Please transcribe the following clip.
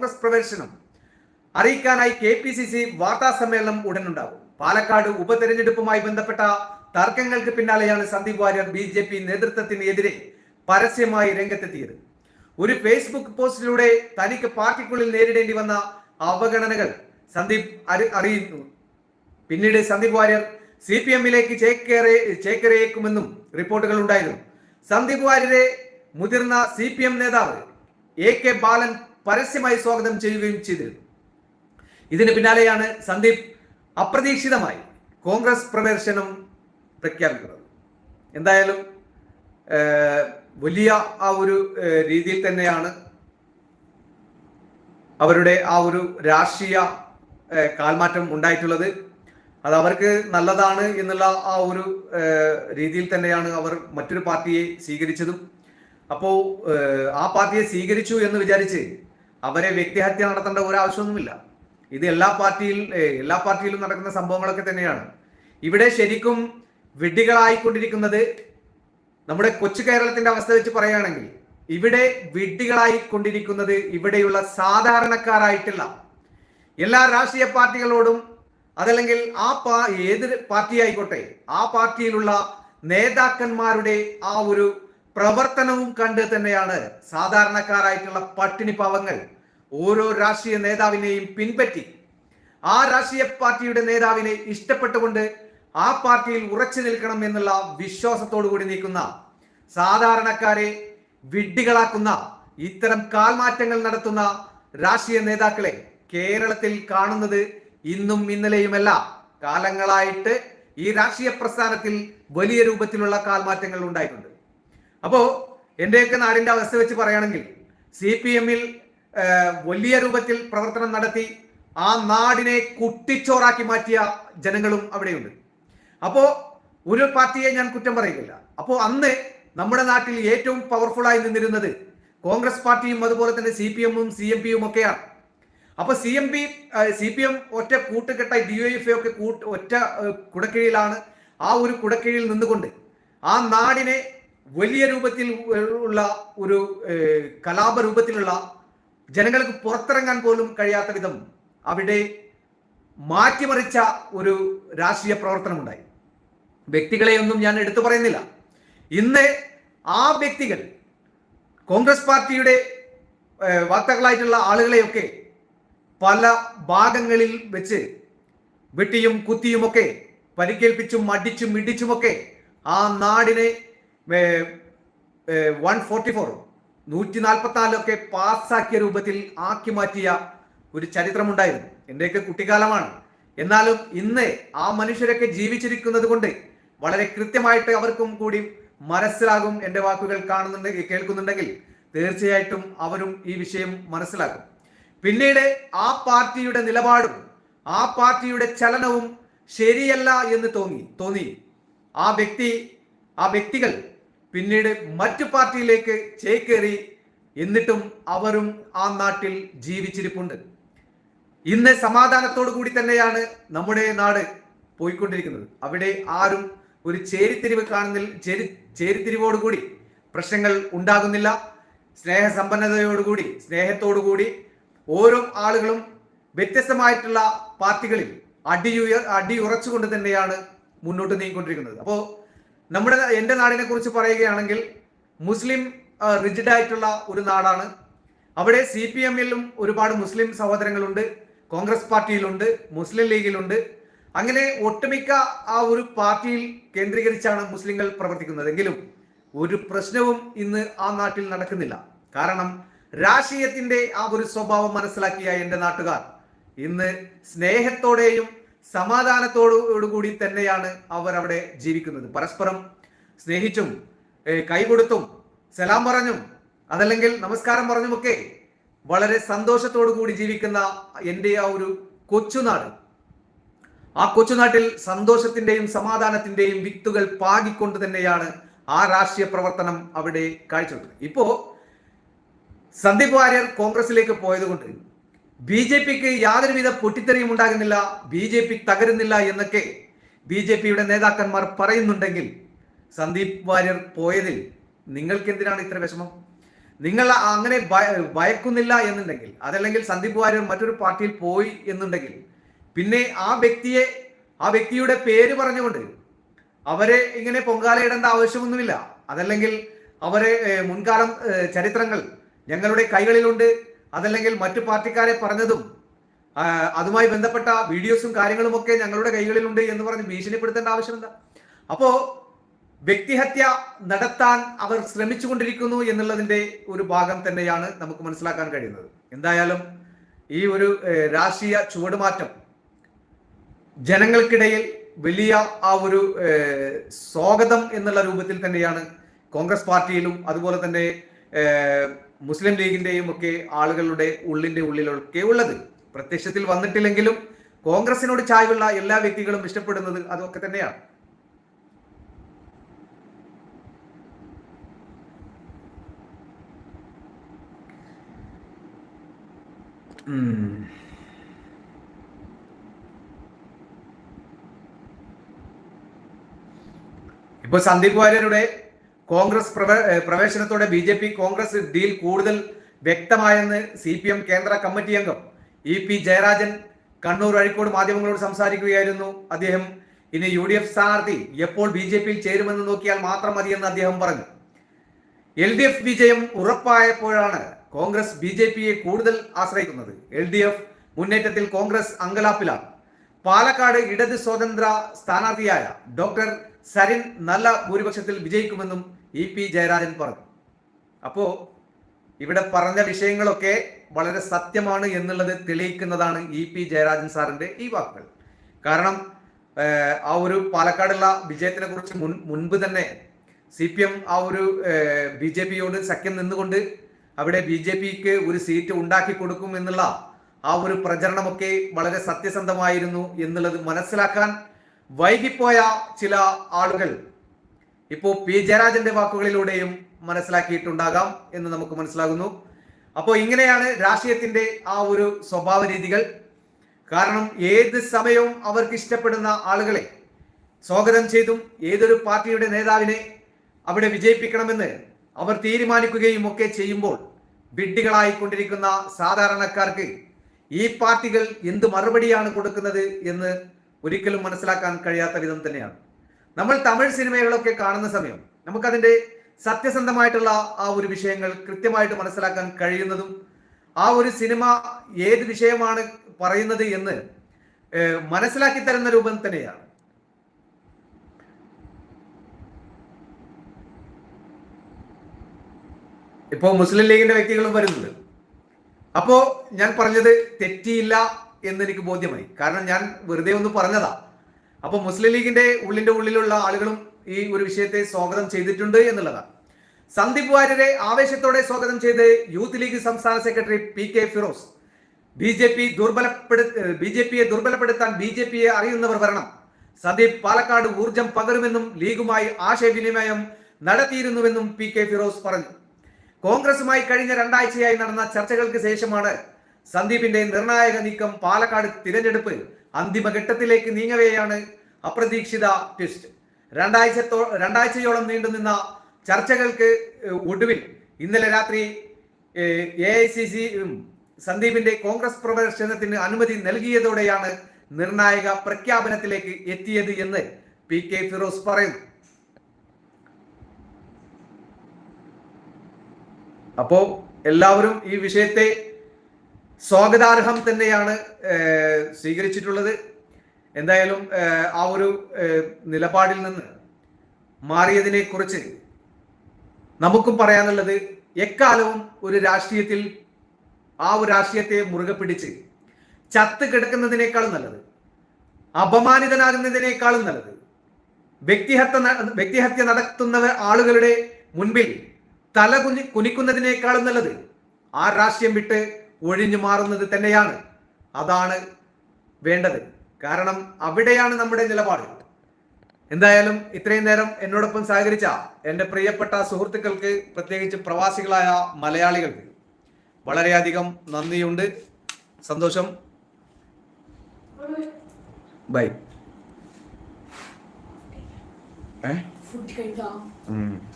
കോൺഗ്രസ് പ്രവേശനം അറിയിക്കാനായി K P C C വാർത്താ സമ്മേളനം ഉടനുണ്ടാകും. പാലക്കാട് ഉപതെരഞ്ഞെടുപ്പുമായി ബന്ധപ്പെട്ട തർക്കങ്ങൾക്ക് പിന്നാലെയാണ് Sandeep Warrier B J P നേതൃത്വത്തിനെതിരെ പരസ്യമായി രംഗത്തെത്തിയത്. ഒരു ഫേസ്ബുക്ക് പോസ്റ്റിലൂടെ തനിക്ക് പാർട്ടിക്കുള്ളിൽ നേരിടേണ്ടി വന്ന അവഗണനകൾ സന്ദീപ് അറി- അറിയുന്നു പിന്നീട് സന്ദീപ് വാര്യർ സി പി എമ്മിലേക്ക് ചേക്കേറെ ചേക്കേറിയേക്കുമെന്നും റിപ്പോർട്ടുകൾ ഉണ്ടായിരുന്നു. സന്ദീപ് വാര്യരെ മുതിർന്ന സി പി എം നേതാവ് എ കെ ബാലൻ പരസ്യമായി സ്വാഗതം ചെയ്യുകയും ചെയ്തിരുന്നു. ഇതിന് പിന്നാലെയാണ് സന്ദീപ് അപ്രതീക്ഷിതമായി കോൺഗ്രസ് പ്രവേശനം പ്രഖ്യാപിക്കുന്നത്. എന്തായാലും വലിയ ആ ഒരു രീതിയിൽ തന്നെയാണ് അവരുടെ ആ ഒരു രാഷ്ട്രീയ കാൽമാറ്റം ഉണ്ടായിട്ടുള്ളത്. അത് അവർക്ക് നല്ലതാണ് എന്നുള്ള ആ ഒരു രീതിയിൽ തന്നെയാണ് അവർ മറ്റൊരു പാർട്ടിയെ സ്വീകരിച്ചതും. അപ്പോൾ ആ പാർട്ടിയെ സ്വീകരിച്ചു എന്ന് വിചാരിച്ച് അവരെ വ്യക്തിഹത്യ നടത്തേണ്ട ഒരു ആവശ്യമൊന്നുമില്ല ഇത് എല്ലാ പാർട്ടിയിൽ എല്ലാ പാർട്ടിയിലും നടക്കുന്ന സംഭവങ്ങളൊക്കെ തന്നെയാണ്. ഇവിടെ ശരിക്കും വിഡ്ഢികളായിക്കൊണ്ടിരിക്കുന്നത് നമ്മുടെ കൊച്ചു കേരളത്തിന്റെ അവസ്ഥ വെച്ച് പറയുകയാണെങ്കിൽ ഇവിടെ വിഡ്ഢികളായിക്കൊണ്ടിരിക്കുന്നത് ഇവിടെയുള്ള സാധാരണക്കാരായിട്ടുള്ള എല്ലാ രാഷ്ട്രീയ പാർട്ടികളോടും അതല്ലെങ്കിൽ ആ പാ ഏത് പാർട്ടി ആയിക്കോട്ടെ ആ പാർട്ടിയിലുള്ള നേതാക്കന്മാരുടെ ആ ഒരു പ്രവർത്തനവും കണ്ട് തന്നെയാണ് സാധാരണക്കാരായിട്ടുള്ള പട്ടിണി പാവങ്ങൾ ഓരോ രാഷ്ട്രീയ നേതാവിനെയും പിൻപറ്റി. ആ രാഷ്ട്രീയ പാർട്ടിയുടെ നേതാവിനെ ഇഷ്ടപ്പെട്ടുകൊണ്ട് ആ പാർട്ടിയിൽ ഉറച്ചു നിൽക്കണം എന്നുള്ള വിശ്വാസത്തോടു കൂടി നീക്കുന്ന സാധാരണക്കാരെ വിഡ്ഢികളാക്കുന്ന ഇത്തരം കാൽമാറ്റങ്ങൾ നടത്തുന്ന രാഷ്ട്രീയ നേതാക്കളെ കേരളത്തിൽ കാണുന്നത് ഇന്നും ഇന്നലെയുമല്ല. കാലങ്ങളായിട്ട് ഈ രാഷ്ട്രീയ പ്രസ്ഥാനത്തിൽ വലിയ രൂപത്തിലുള്ള കാൽമാറ്റങ്ങൾ ഉണ്ടായിട്ടുണ്ട്. അപ്പോ എന്റെയൊക്കെ നാടിന്റെ അവസ്ഥ വെച്ച് പറയുകയാണെങ്കിൽ സി പി എമ്മിൽ വലിയ രൂപത്തിൽ പ്രവർത്തനം നടത്തി ആ നാടിനെ കുട്ടിച്ചോറാക്കി മാറ്റിയ ജനങ്ങളും അവിടെയുണ്ട്. അപ്പോ ഒരു പാർട്ടിയെ ഞാൻ കുറ്റം പറയുന്നില്ല. അപ്പോ അന്ന് നമ്മുടെ നാട്ടിൽ ഏറ്റവും പവർഫുള്ളായി നിന്നിരുന്നത് കോൺഗ്രസ് പാർട്ടിയും അതുപോലെ തന്നെ സി പി എമ്മും സി എം പിയും ഒക്കെയാണ്. അപ്പൊ C M P C P M ഒറ്റ കൂട്ടുകെട്ടായി ഡി എഫ് ഒക്കെ കൂട്ട് ഒറ്റ കുടക്കീഴിലാണ് ആ ഒരു കുടക്കീഴിൽ നിന്നുകൊണ്ട് ആ നാടിനെ വലിയ രൂപത്തിൽ ഉള്ള ഒരു കലാപരൂപത്തിലുള്ള കലാപ രൂപത്തിലുള്ള ജനങ്ങൾക്ക് പുറത്തിറങ്ങാൻ പോലും കഴിയാത്ത വിധം അവിടെ മാറ്റിമറിച്ച ഒരു രാഷ്ട്രീയ പ്രവർത്തനമുണ്ടായി. വ്യക്തികളെയൊന്നും ഞാൻ എടുത്തു പറയുന്നില്ല. ഇന്ന് ആ വ്യക്തികൾ കോൺഗ്രസ് പാർട്ടിയുടെ വാർത്തകളായിട്ടുള്ള ആളുകളെയൊക്കെ പല ഭാഗങ്ങളിൽ വെച്ച് വെട്ടിയും കുത്തിയുമൊക്കെ പരിക്കേൽപ്പിച്ചും അടിച്ചും ഇടിച്ചുമൊക്കെ ആ നാടിനെ വൺ ഫോർട്ടി ഫോർ നൂറ്റി നാൽപ്പത്തിനാലൊക്കെ പാസ്സാക്കിയ രൂപത്തിൽ ആക്കി മാറ്റിയ ഒരു ചരിത്രമുണ്ടായിരുന്നു. എന്റെയൊക്കെ കുട്ടിക്കാലമാണ്. എന്നാലും ഇന്ന് ആ മനുഷ്യരൊക്കെ ജീവിച്ചിരിക്കുന്നത് കൊണ്ട് വളരെ കൃത്യമായിട്ട് അവർക്കും കൂടി മനസ്സിലാകും എന്റെ വാക്കുകൾ കാണുന്നുണ്ടെങ്കിൽ കേൾക്കുന്നുണ്ടെങ്കിൽ തീർച്ചയായിട്ടും അവരും ഈ വിഷയം മനസ്സിലാക്കും. പിന്നീട് ആ പാർട്ടിയുടെ നിലപാടും ആ പാർട്ടിയുടെ ചലനവും ശരിയല്ല എന്ന് തോന്നി തോന്നി. ആ വ്യക്തി ആ വ്യക്തികൾ പിന്നീട് മറ്റു പാർട്ടിയിലേക്ക് ചേക്കേറി എന്നിട്ടും അവരും ആ നാട്ടിൽ ജീവിച്ചിരിപ്പുണ്ട്. ഇന്ന് സമാധാനത്തോടു കൂടി തന്നെയാണ് നമ്മുടെ നാട് പോയിക്കൊണ്ടിരിക്കുന്നത്. അവിടെ ആരും ഒരു ചേരിത്തിരിവ് കാണുന്നിൽ ചേരി ചേരിത്തിരിവോടുകൂടി പ്രശ്നങ്ങൾ ഉണ്ടാകുന്നില്ല. സ്നേഹസമ്പന്നതയോടുകൂടി സ്നേഹത്തോടുകൂടി ഓരോ ആളുകളും വ്യത്യസ്തമായിട്ടുള്ള പാർട്ടികളിൽ അടിയുയർ അടിയുറച്ചുകൊണ്ട് തന്നെയാണ് മുന്നോട്ട് നീങ്ങിക്കൊണ്ടിരിക്കുന്നത്. അപ്പോൾ നമ്മുടെ എന്റെ നാടിനെ കുറിച്ച് പറയുകയാണെങ്കിൽ മുസ്ലിം റിജിഡ് ആയിട്ടുള്ള ഒരു നാടാണ്. അവിടെ സി പി എമ്മിലും ഒരുപാട് മുസ്ലിം സഹോദരങ്ങളുണ്ട്. കോൺഗ്രസ് പാർട്ടിയിലുണ്ട് മുസ്ലിം ലീഗിലുണ്ട്. അങ്ങനെ ഒട്ടുമിക്ക ആ ഒരു പാർട്ടിയിൽ കേന്ദ്രീകരിച്ചാണ് മുസ്ലിങ്ങൾ പ്രവർത്തിക്കുന്നത്. എങ്കിലും ഒരു പ്രശ്നവും ഇന്ന് ആ നാട്ടിൽ നടക്കുന്നില്ല. കാരണം രാഷ്ട്രീയത്തിന്റെ ആ ഒരു സ്വഭാവം മനസ്സിലാക്കിയ എന്റെ നാട്ടുകാർ ഇന്ന് സ്നേഹത്തോടെയും സമാധാനത്തോടുകൂടി തന്നെയാണ് അവർ അവിടെ ജീവിക്കുന്നത്. പരസ്പരം സ്നേഹിച്ചും കൈകൊടുത്തും സലാം പറഞ്ഞും അതല്ലെങ്കിൽ നമസ്കാരം പറഞ്ഞുമൊക്കെ വളരെ സന്തോഷത്തോടു കൂടി ജീവിക്കുന്ന എന്റെ ആ ഒരു കൊച്ചുനാട്. ആ കൊച്ചുനാട്ടിൽ സന്തോഷത്തിന്റെയും സമാധാനത്തിന്റെയും വിത്തുകൾ പാകിക്കൊണ്ട് തന്നെയാണ് ആ രാഷ്ട്രീയ പ്രവർത്തനം അവിടെ കാഴ്ചവെക്കുന്നത്. ഇപ്പോ സന്ദീപ് വാര്യർ കോൺഗ്രസിലേക്ക് പോയതുകൊണ്ട് ബി ജെ പിക്ക് യാതൊരുവിധ പൊട്ടിത്തെറിയും ഉണ്ടാകുന്നില്ല ബി ജെ പി തകരുന്നില്ല എന്നൊക്കെ ബി ജെ പിയുടെ നേതാക്കന്മാർ പറയുന്നുണ്ടെങ്കിൽ സന്ദീപ് വാര്യർ പോയതിൽ നിങ്ങൾക്ക് എന്തിനാണ് ഇത്ര വിഷമം? നിങ്ങൾ അങ്ങനെ ഭയ- ഭയക്കുന്നില്ല എന്നുണ്ടെങ്കിൽ അതല്ലെങ്കിൽ സന്ദീപ് വാര്യർ മറ്റൊരു പാർട്ടിയിൽ പോയി എന്നുണ്ടെങ്കിൽ പിന്നെ ആ വ്യക്തിയെ ആ വ്യക്തിയുടെ പേര് പറഞ്ഞുകൊണ്ട് അവരെ ഇങ്ങനെ പൊങ്കാലയിടേണ്ട ആവശ്യമൊന്നുമില്ല. അതല്ലെങ്കിൽ അവരെ മുൻകാലം ചരിത്രങ്ങൾ ഞങ്ങളുടെ കൈകളിലുണ്ട്. അതല്ലെങ്കിൽ മറ്റു പാർട്ടിക്കാരെ പറഞ്ഞതും അതുമായി ബന്ധപ്പെട്ട വീഡിയോസും കാര്യങ്ങളും ഒക്കെ ഞങ്ങളുടെ കൈകളിലുണ്ട് എന്ന് പറഞ്ഞ് ഭീഷണിപ്പെടുത്തേണ്ട ആവശ്യം എന്താ അപ്പോ വ്യക്തിഹത്യ നടത്താൻ അവർ ശ്രമിച്ചുകൊണ്ടിരിക്കുന്നു എന്നുള്ളതിന്റെ ഒരു ഭാഗം തന്നെയാണ് നമുക്ക് മനസ്സിലാക്കാൻ കഴിയുന്നത്. എന്തായാലും ഈ ഒരു രാഷ്ട്രീയ ചുവടുമാറ്റം ജനങ്ങൾക്കിടയിൽ വലിയ ആ ഒരു സ്വാഗതം എന്നുള്ള രൂപത്തിൽ തന്നെയാണ് കോൺഗ്രസ് പാർട്ടിയിലും അതുപോലെ തന്നെ മുസ്ലിം ലീഗിന്റെയും ഒക്കെ ആളുകളുടെ ഉള്ളിന്റെ ഉള്ളിലൊക്കെ ഉള്ളത് പ്രത്യക്ഷത്തിൽ വന്നിട്ടില്ലെങ്കിലും കോൺഗ്രസിനോട് ചായുള്ള എല്ലാ വ്യക്തികളും ഇഷ്ടപ്പെടുന്നത് അതൊക്കെ തന്നെയാണ്. ഇപ്പൊ സന്ദീപ് വാര്യരുടെ Congress പ്രവേശനത്തോടെ B J P Congress deal കൂടുതൽ വ്യക്തമായെന്ന് സി പി എം കേന്ദ്ര കമ്മിറ്റി അംഗം ഇ പി ജയരാജൻ കണ്ണൂർ അഴിക്കോട് മാധ്യമങ്ങളോട് സംസാരിക്കുകയായിരുന്നു. അദ്ദേഹം ഇനി യു ഡി എഫ് സ്ഥാനാർത്ഥി എപ്പോൾ ബി ജെ പിയിൽ ചേരുമെന്ന് നോക്കിയാൽ മാത്രം മതിയെന്ന് അദ്ദേഹം പറഞ്ഞു. എൽ ഡി എഫ് വിജയം ഉറപ്പായപ്പോഴാണ് കോൺഗ്രസ് ബി ജെ പിയെ കൂടുതൽ ആശ്രയിക്കുന്നത്. എൽ ഡി എഫ് മുന്നേറ്റത്തിൽ കോൺഗ്രസ് അങ്കലാപ്പിലാണ്. പാലക്കാട് ഇടത് സ്വതന്ത്ര സ്ഥാനാർത്ഥിയായ ഡോക്ടർ സരിൻ നല്ല ഭൂരിപക്ഷത്തിൽ വിജയിക്കുമെന്നും ഇ പി ജയരാജൻ പറഞ്ഞു. അപ്പോ ഇവിടെ പറഞ്ഞ വിഷയങ്ങളൊക്കെ വളരെ സത്യമാണ് എന്നുള്ളത് തെളിയിക്കുന്നതാണ് ഇ പി ജയരാജൻ സാറിന്റെ ഈ വാക്കുകൾ. കാരണം ആ ഒരു പാലക്കാടുള്ള വിജയത്തിനെ കുറിച്ച് മുൻ മുൻപ് തന്നെ സി പി എം ആ ഒരു ബി ജെ പിയോട് സഖ്യം നിന്നുകൊണ്ട് അവിടെ ബി ജെ പിക്ക് ഒരു സീറ്റ് ഉണ്ടാക്കി കൊടുക്കും എന്നുള്ള ആ ഒരു പ്രചരണമൊക്കെ വളരെ സത്യസന്ധമായിരുന്നു എന്നുള്ളത് മനസ്സിലാക്കാൻ വൈകിപ്പോയ ചില ആളുകൾ ഇപ്പോ പി ജയരാജന്റെ വാക്കുകളിലൂടെയും മനസ്സിലാക്കിയിട്ടുണ്ടാകാം എന്ന് നമുക്ക് മനസ്സിലാകുന്നു. അപ്പോൾ ഇങ്ങനെയാണ് രാഷ്ട്രീയത്തിന്റെ ആ ഒരു സ്വഭാവ രീതികൾ. കാരണം ഏത് സമയവും അവർക്ക് ഇഷ്ടപ്പെടുന്ന ആളുകളെ സ്വാഗതം ചെയ്തും ഏതൊരു പാർട്ടിയുടെ നേതാവിനെ അവിടെ വിജയിപ്പിക്കണമെന്ന് അവർ തീരുമാനിക്കുകയും ഒക്കെ ചെയ്യുമ്പോൾ ബിഡ്ഡികളായിക്കൊണ്ടിരിക്കുന്ന സാധാരണക്കാർക്ക് ഈ പാർട്ടികൾ എന്ത് മറുപടിയാണ് കൊടുക്കുന്നത് എന്ന് ഒരിക്കലും മനസ്സിലാക്കാൻ കഴിയാത്ത വിധം തന്നെയാണ്. നമ്മൾ തമിഴ് സിനിമകളൊക്കെ കാണുന്ന സമയം നമുക്കതിന്റെ സത്യസന്ധമായിട്ടുള്ള ആ ഒരു വിഷയങ്ങൾ കൃത്യമായിട്ട് മനസ്സിലാക്കാൻ കഴിയുന്നതും ആ ഒരു സിനിമ ഏത് വിഷയമാണ് പറയുന്നത് എന്ന് മനസ്സിലാക്കി തരുന്ന രൂപം തന്നെയാണ്. ഇപ്പോ മുസ്ലിം ലീഗിന്റെ വ്യക്തികളും വരുന്നത് അപ്പോ ഞാൻ പറഞ്ഞത് തെറ്റിയില്ല എന്ന് എനിക്ക് ബോധ്യമായി. കാരണം ഞാൻ വെറുതെ ഒന്ന് പറഞ്ഞതാ. അപ്പൊ മുസ്ലിം ലീഗിന്റെ ഉള്ളിന്റെ ഉള്ളിലുള്ള ആളുകളും ഈ ഒരു വിഷയത്തെ സ്വാഗതം ചെയ്തിട്ടുണ്ട് എന്നുള്ളതാണ്. സന്ദീപ് വാര്യരെ ആവേശത്തോടെ സ്വാഗതം ചെയ്ത് യൂത്ത് ലീഗ് സംസ്ഥാന secretary P K Firoz. B J P B J പിയെ ദുർബലപ്പെടുത്താൻ ബി ജെ പിയെ അറിയുന്നവർ വരണം. സന്ദീപ് പാലക്കാട് ഊർജം പകരുമെന്നും ലീഗുമായി ആശയവിനിമയം നടത്തിയിരുന്നുവെന്നും പി കെ ഫിറോസ് പറഞ്ഞു. കോൺഗ്രസുമായി കഴിഞ്ഞ രണ്ടാഴ്ചയായി നടന്ന ചർച്ചകൾക്ക് ശേഷമാണ് സന്ദീപിന്റെ നിർണായക നീക്കം പാലക്കാട് തിരഞ്ഞെടുപ്പ് അന്തിമഘട്ടത്തിലേക്ക് നീങ്ങവെയാണ് അപ്രതീക്ഷിത ട്വിസ്റ്റ്. രണ്ടാഴ്ചത്തോ രണ്ടാഴ്ചയോളം നീണ്ടുനിന്ന ചർച്ചകൾക്ക് ഒടുവിൽ ഇന്നലെ രാത്രി എ ഐ സി സി സന്ദീപിന്റെ കോൺഗ്രസ് പ്രവേശനത്തിന് അനുമതി നൽകിയതോടെയാണ് നിർണായക പ്രഖ്യാപനത്തിലേക്ക് എത്തിയത് എന്ന് പി കെ ഫിറോസ് പറയുന്നു. അപ്പോ എല്ലാവരും ഈ വിഷയത്തെ സ്വാഗതാർഹം തന്നെയാണ് സ്വീകരിച്ചിട്ടുള്ളത്. എന്തായാലും ആ ഒരു നിലപാടിൽ നിന്ന് മാറിയതിനെ കുറിച്ച് നമുക്കും പറയാനുള്ളത് എക്കാലവും ഒരു രാഷ്ട്രീയത്തിൽ ആ ഒരു രാഷ്ട്രീയത്തെ മുറുകെ പിടിച്ച് ചത്ത് കിടക്കുന്നതിനേക്കാളും നല്ലത് അപമാനിതനാകുന്നതിനേക്കാളും നല്ലത് വ്യക്തിഹത്യ വ്യക്തിഹത്യ നടത്തുന്ന ആളുകളുടെ മുൻപിൽ തല കുഞ്ഞി കുനിക്കുന്നതിനേക്കാളും നല്ലത് ആ രാഷ്ട്രീയം വിട്ട് ഒഴിഞ്ഞു മാറുന്നത് തന്നെയാണ്. അതാണ് വേണ്ടത്. കാരണം അവിടെയാണ് നമ്മുടെ നിലപാട്. എന്തായാലും ഇത്രയും നേരം എന്നോടൊപ്പം സഹകരിച്ച എന്റെ പ്രിയപ്പെട്ട സുഹൃത്തുക്കൾക്ക് പ്രത്യേകിച്ച് പ്രവാസികളായ മലയാളികൾക്ക് വളരെയധികം നന്ദിയുണ്ട്. സന്തോഷം. ബൈ. ഏ ഫുഡ് കഴിക്കാം. ഉം.